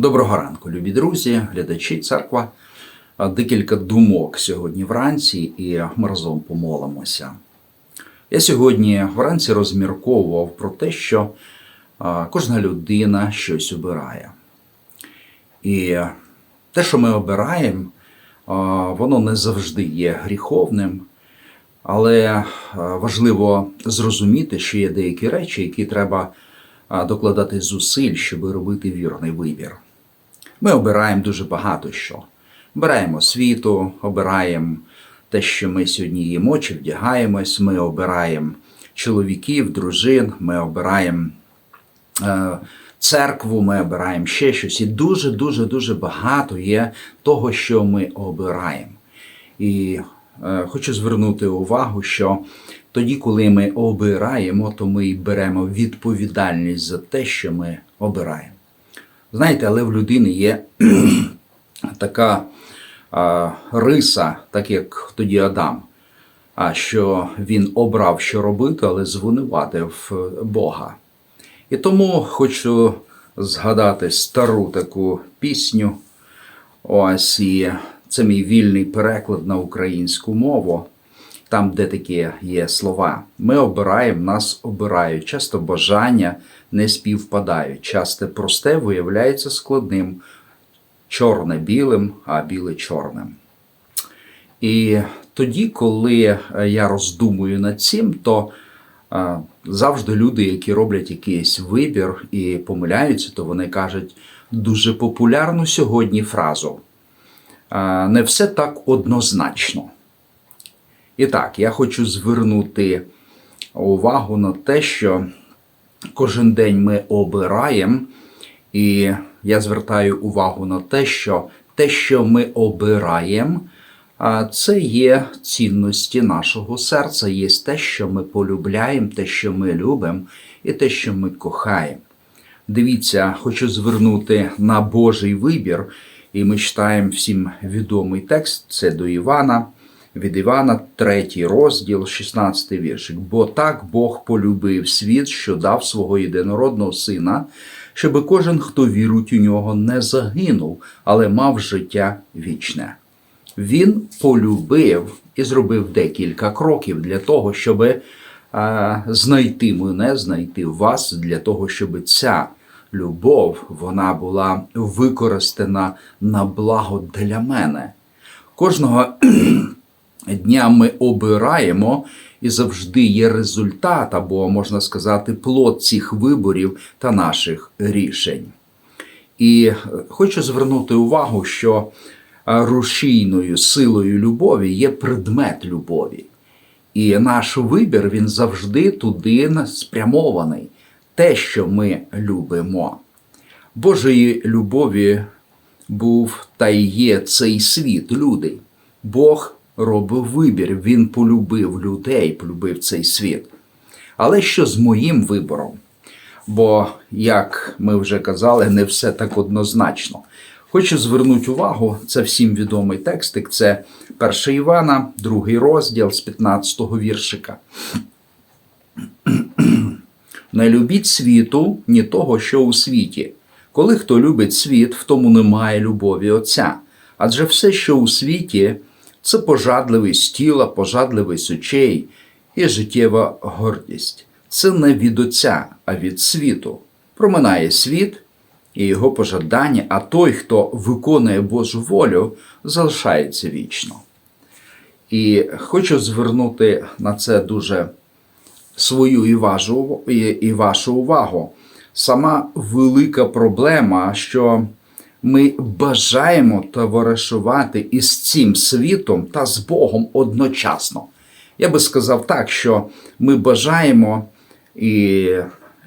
Доброго ранку, любі друзі, глядачі, церква. Декілька думок сьогодні вранці, і ми разом помолимося. Я сьогодні вранці розмірковував про те, що кожна людина щось обирає. І те, що ми обираємо, воно не завжди є гріховним, але важливо зрозуміти, що є деякі речі, які треба докладати зусиль, щоб робити вірний вибір. Ми обираємо дуже багато що. Обираємо світу, обираємо те, що ми сьогодні їмо чи вдягаємось, ми обираємо чоловіків, дружин, ми обираємо е, церкву, ми обираємо ще щось. І дуже, дуже, багато є того, що ми обираємо. І е, хочу звернути увагу, що тоді, коли ми обираємо, то ми й беремо відповідальність за те, що ми обираємо. Знаєте, але в людини є така а, риса, так як тоді Адам, а що він обрав, що робити, але звинуватив Бога. І тому хочу згадати стару таку пісню. Ось і це мій вільний переклад на українську мову. Там, де такі є слова. Ми обираємо, нас обирають. Часто бажання не співпадають. Часто просте виявляється складним, чорне білим, а біле чорним. І тоді, коли е, я роздумую над цим, то е, завжди люди, які роблять якийсь вибір і помиляються, то вони кажуть дуже популярну сьогодні фразу. е, Не все так однозначно. І так, я хочу звернути увагу на те, що кожен день ми обираємо, і я звертаю увагу на те, що те, що ми обираємо, це є цінності нашого серця, є те, що ми полюбляємо, те, що ми любимо, і те, що ми кохаємо. Дивіться, хочу звернути на Божий вибір, і ми читаємо всім відомий текст, це до Івана від Івана, 3 розділ, 16 віршик. Бо так Бог полюбив світ, що дав свого єдинородного сина, щоби кожен, хто вірить у нього, не загинув, але мав життя вічне. Він полюбив і зробив декілька кроків для того, щоб знайти мене, знайти вас, для того, щоб ця любов вона була використана на благо для мене. Кожного дня ми обираємо, і завжди є результат, або, можна сказати, плод цих виборів та наших рішень. І е, хочу звернути увагу, що е, рушійною силою любові є предмет любові. І наш вибір він завжди туди спрямований, те, що ми любимо. Божої любові був та й є цей світ, люди. Бог робив вибір, він полюбив людей, полюбив цей світ. Але що з моїм вибором? Бо, як ми вже казали, не все так однозначно. Хочу звернути увагу, це всім відомий текстик, це 1 Івана, другий розділ з 15 го віршика. Не любіть світу, ні того, що у світі. Коли хто любить світ, в тому немає любові Отця. Адже все, що у світі, це пожадливість тіла, пожадливість очей і життєва гордість. Це не від Отця, а від світу. Проминає світ і його пожадання, а той, хто виконує Божу волю, залишається вічно. І хочу звернути на це дуже свою і вашу, і, і вашу увагу. Сама велика проблема, що ми бажаємо товаришувати із цим світом та з Богом одночасно. Я би сказав так, що ми бажаємо і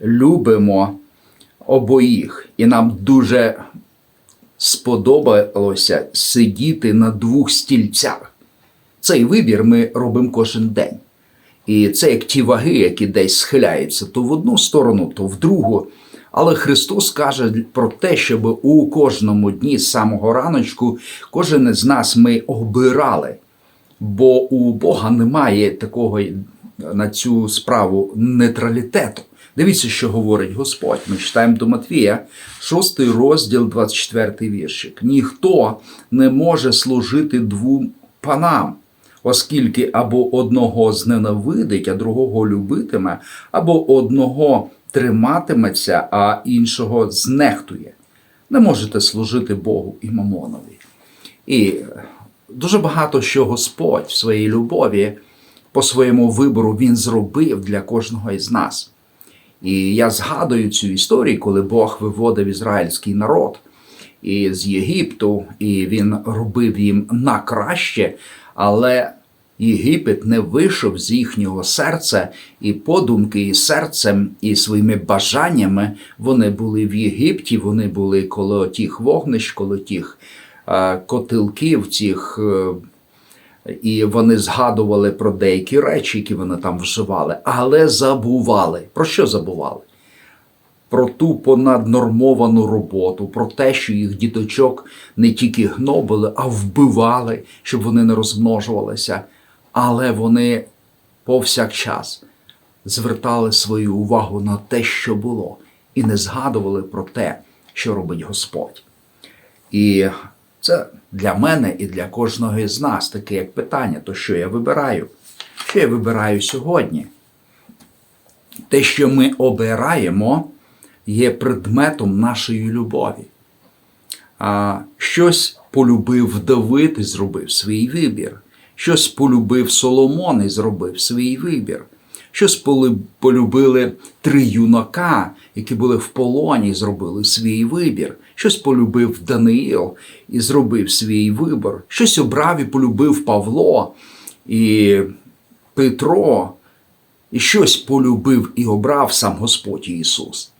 любимо обоїх, і нам дуже сподобалося сидіти на двох стільцях. Цей вибір ми робимо кожен день. І це як ті ваги, які десь схиляються то в одну сторону, то в другу. Але Христос каже про те, щоб у кожному дні з самого раночку кожен із нас ми обирали. Бо у Бога немає такого на цю справу нейтралітету. Дивіться, що говорить Господь. Ми читаємо до Матвія, 6 розділ, 24 віршик. Ніхто не може служити двом панам, оскільки або одного зненавидить, а другого любитиме, або одного триматиметься, а іншого знехтує. Не можете служити Богу і Мамонові. І дуже багато що Господь в своїй любові по своєму вибору Він зробив для кожного із нас. І я згадую цю історію, коли Бог виводив ізраїльський народ із Єгипту, і він робив їм на краще, але Єгипет не вийшов з їхнього серця, і подумки, і серцем, і своїми бажаннями вони були в Єгипті, вони були коло тих вогнищ, коло тих е, котилків, цих. е, і вони згадували про деякі речі, які вони там вживали, але забували. Про що забували? Про ту понаднормовану роботу, про те, що їх діточок не тільки гнобили, а вбивали, щоб вони не розмножувалися. Але вони повсякчас звертали свою увагу на те, що було, і не згадували про те, що робить Господь. І це для мене і для кожного із нас таке як питання, то що я вибираю? Що я вибираю сьогодні? Те, що ми обираємо, є предметом нашої любові. А щось полюбив Давид і зробив свій вибір. Щось полюбив Соломон і зробив свій вибір. Щось полюбили три юнака, які були в полоні, і зробили свій вибір. Щось полюбив Даниїл і зробив свій вибір. Щось обрав і полюбив Павло і Петро, і щось полюбив і обрав сам Господь Ісус.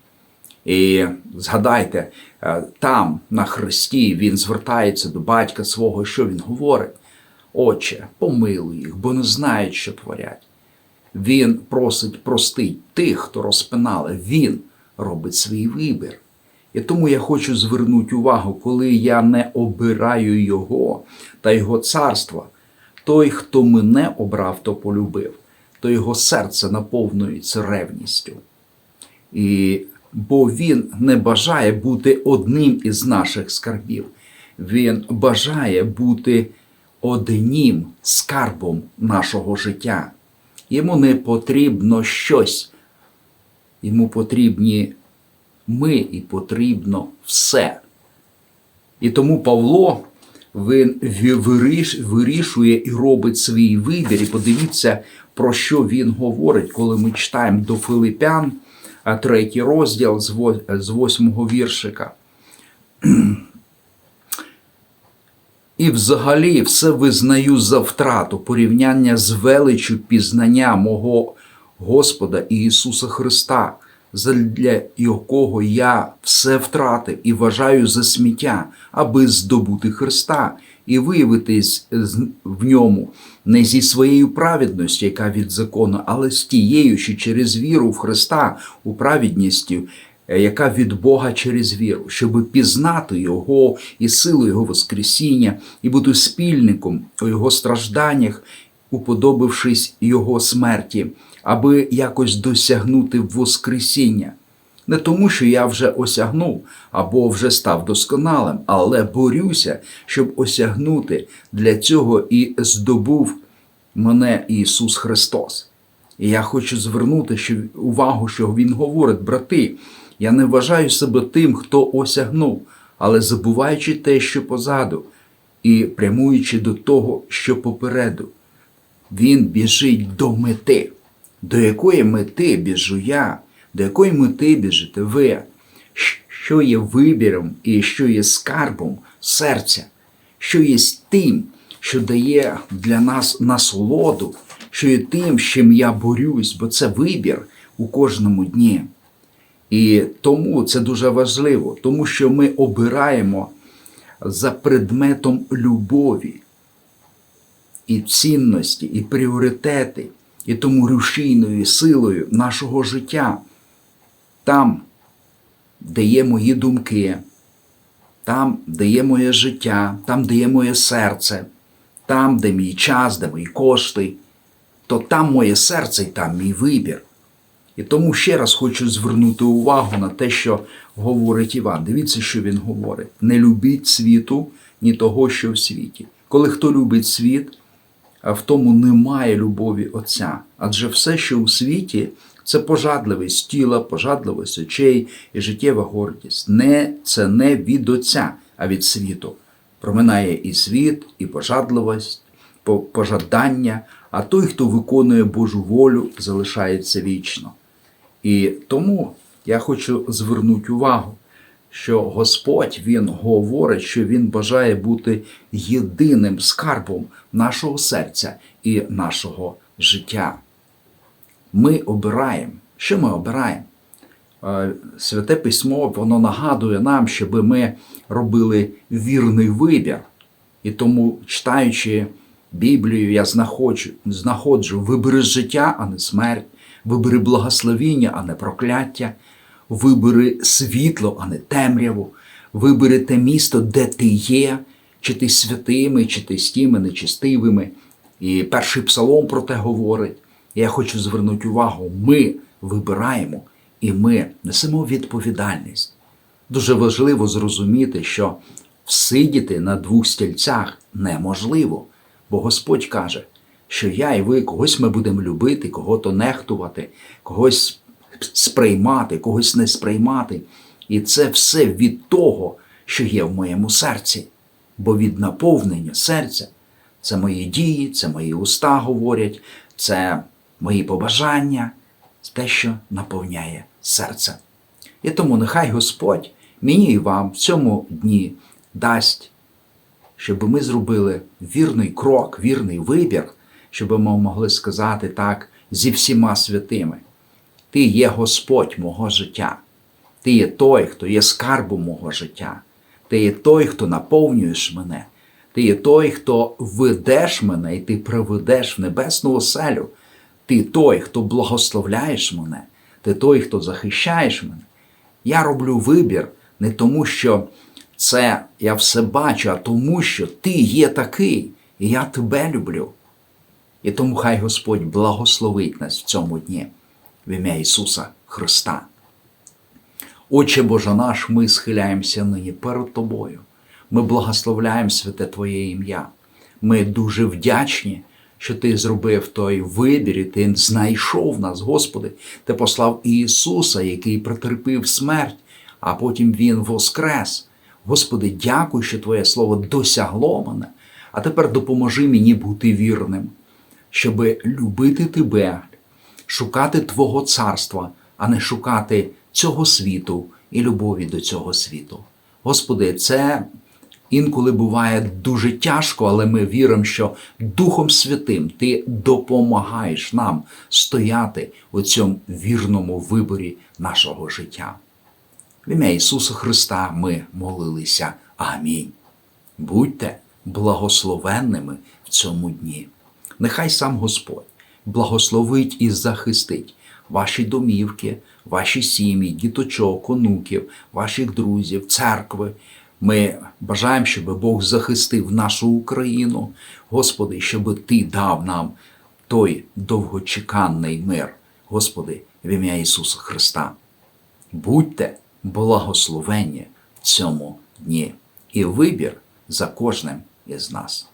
І згадайте, е, там, на хресті, він звертається до батька свого, що він говорить? Отче, помилуй їх, бо не знають, що творять. Він просить простить тих, хто розпинали. Він робить свій вибір. І тому я хочу звернути увагу, коли я не обираю його та його царства, той, хто мене обрав, то полюбив, то його серце наповнюється ревністю. І, бо він не бажає бути одним із наших скарбів. Він бажає бути одним скарбом нашого життя. Йому не потрібно щось. Йому потрібні ми і потрібно все. І тому Павло він вирішує і робить свій вибір. І подивіться, про що він говорить, коли ми читаємо до Филипян, третій розділ з восьмого віршика. І взагалі все визнаю за втрату порівняння з величю пізнання мого Господа Ісуса Христа, для якого я все втратив і вважаю за сміття, аби здобути Христа і виявитись в ньому не зі своєю праведністю, яка від закону, але з тією, що через віру в Христа у праведністю, яка від Бога через віру, щоб пізнати Його і силу Його Воскресіння, і бути спільником у Його стражданнях, уподобившись Його смерті, аби якось досягнути Воскресіння. Не тому, що я вже осягнув або вже став досконалим, але борюся, щоб осягнути для цього і здобув мене Ісус Христос. І я хочу звернути увагу, що Він говорить, брати, я не вважаю себе тим, хто осягнув, але забуваючи те, що позаду, і прямуючи до того, що попереду. Він біжить до мети. До якої мети біжу я? До якої мети біжите ви? Що є вибіром і що є скарбом серця, що є тим, що дає для нас насолоду, що є тим, з чим я борюсь, бо це вибір у кожному дні. І тому це дуже важливо, тому що ми обираємо за предметом любові і цінності, і пріоритети, і тому рушійною силою нашого життя. Там, де є мої думки, там, де є моє життя, там, де є моє серце, там, де мій час, де мої кошти, то там моє серце і там мій вибір. І тому ще раз хочу звернути увагу на те, що говорить Іван. Дивіться, що він говорить: не любіть світу, ні того, що в світі. Коли хто любить світ, в тому немає любові Отця. Адже все, що у світі, це пожадливість тіла, пожадливість очей і життєва гордість. Не, це не від Отця, а від світу. Проминає і світ, і пожадливість, пожадання, а той, хто виконує Божу волю, залишається вічно. І тому я хочу звернути увагу, що Господь Він говорить, що Він бажає бути єдиним скарбом нашого серця і нашого життя. Ми обираємо. Що ми обираємо? Е, Святе письмо воно нагадує нам, щоб ми робили вірний вибір. І тому, читаючи Біблію, я знаходжу, знаходжу вибери життя, а не смерть, вибери благословіння, а не прокляття, вибери світло, а не темряву, вибери те місто, де ти є, чи ти святими, чи ти з тими нечистивими. І перший псалом про те говорить. Я хочу звернути увагу: ми вибираємо і ми несемо відповідальність. Дуже важливо зрозуміти, що всидіти на двох стільцях неможливо, бо Господь каже, що я і ви когось ми будемо любити, кого-то нехтувати, когось сприймати, когось не сприймати. І це все від того, що є в моєму серці, бо від наповнення серця це мої дії, це мої уста говорять, це мої побажання, те, що наповняє серце. І тому нехай Господь мені і вам в цьому дні дасть, щоб ми зробили вірний крок, вірний вибір, щоб ми могли сказати так зі всіма святими. Ти є Господь мого життя. Ти є той, хто є скарбом мого життя. Ти є той, хто наповнюєш мене. Ти є той, хто ведеш мене, і ти приведеш в небесну оселю. Ти той, хто благословляєш мене, ти той, хто захищаєш мене. Я роблю вибір не тому, що це я все бачу, а тому, що ти є такий, і я тебе люблю. І тому хай Господь благословить нас в цьому дні в ім'я Ісуса Христа. Отче Боже наш, ми схиляємося нині перед Тобою. Ми благословляємо святе Твоє ім'я. Ми дуже вдячні, що Ти зробив той вибір, і Ти знайшов нас, Господи. Ти послав Ісуса, який претерпів смерть, а потім Він воскрес. Господи, дякую, що Твоє Слово досягло мене. А тепер допоможи мені бути вірним, щоб любити Тебе, шукати Твого царства, а не шукати цього світу і любові до цього світу. Господи, це інколи буває дуже тяжко, але ми віримо, що Духом Святим Ти допомагаєш нам стояти у цьому вірному виборі нашого життя. В ім'я Ісуса Христа ми молилися. Амінь. Будьте благословенними в цьому дні. Нехай сам Господь благословить і захистить ваші домівки, ваші сім'ї, діточок, онуків, ваших друзів, церкви. Ми бажаємо, щоб Бог захистив нашу Україну, Господи, щоб Ти дав нам той довгочеканний мир, Господи, в ім'я Ісуса Христа. Будьте благословені в цьому дні і вибір за кожним із нас.